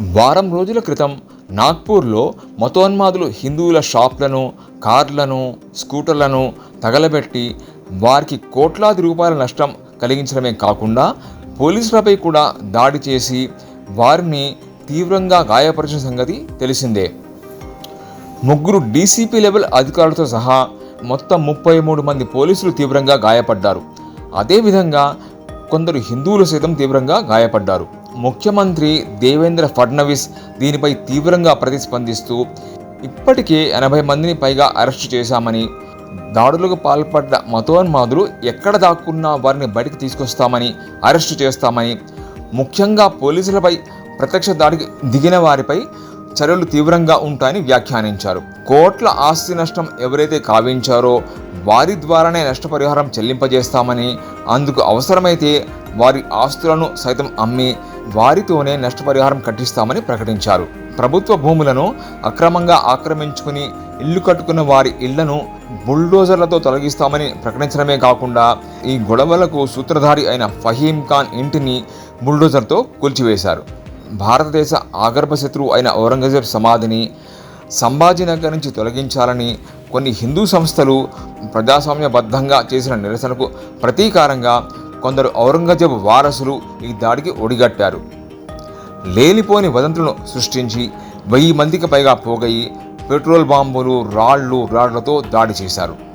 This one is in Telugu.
వారం రోజుల క్రితం నాగ్పూర్లో మతోన్మాదులు హిందువుల షాప్లను కార్లను స్కూటర్లను తగలబెట్టి వారికి కోట్లాది రూపాయల నష్టం కలిగించడమే కాకుండా పోలీసులపై కూడా దాడి చేసి వారిని తీవ్రంగా గాయపరిచిన సంగతి తెలిసిందే. ముగ్గురు డీసీపీ లెవెల్ అధికారులతో సహా మొత్తం ముప్పై మూడు మంది పోలీసులు తీవ్రంగా గాయపడ్డారు. అదేవిధంగా కొందరు హిందువులు సైతం తీవ్రంగా గాయపడ్డారు. ముఖ్యమంత్రి దేవేంద్ర ఫడ్నవీస్ దీనిపై తీవ్రంగా ప్రతిస్పందిస్తూ ఇప్పటికే ఎనభై మందిని పైగా అరెస్టు చేశామని దాడులకు పాల్పడ్డ మతోన్మాదులు ఎక్కడ దాక్కున్నా వారిని బయటకు తీసుకొస్తామని అరెస్టు చేస్తామని ముఖ్యంగా పోలీసులపై ప్రత్యక్ష దాడికి దిగిన వారిపై చర్యలు తీవ్రంగా ఉంటాయని వ్యాఖ్యానించారు. కోట్ల ఆస్తి నష్టం ఎవరైతే కావించారో వారి ద్వారానే నష్టపరిహారం చెల్లింపజేస్తామని అందుకు అవసరమైతే వారి ఆస్తులను సైతం అమ్మి వారితోనే నష్టపరిహారం కట్టిస్తామని ప్రకటించారు. ప్రభుత్వ భూములను అక్రమంగా ఆక్రమించుకుని ఇల్లు కట్టుకున్న వారి ఇళ్ళను బుల్డోజర్లతో తొలగిస్తామని ప్రకటించడమే కాకుండా ఈ గొడవలకు సూత్రధారి అయిన ఫహీం ఖాన్ ఇంటిని బుల్డోజర్తో కూల్చివేశారు. భారతదేశ ఆగర్భ శత్రువు అయిన ఔరంగజేబ్ సమాధిని సంభాజీనగర్ నుంచి తొలగించాలని కొన్ని హిందూ సంస్థలు ప్రజాస్వామ్యబద్ధంగా చేసిన నిరసనకు ప్రతీకారంగా కొందరు ఔరంగజేబు వారసులు ఈ దాడికి ఒడిగట్టారు. లేనిపోని వదంతులను సృష్టించి వెయ్యి మందికి పైగా పోగయి పెట్రోల్ బాంబులు రాళ్ళు రాళ్ళతో దాడి చేశారు.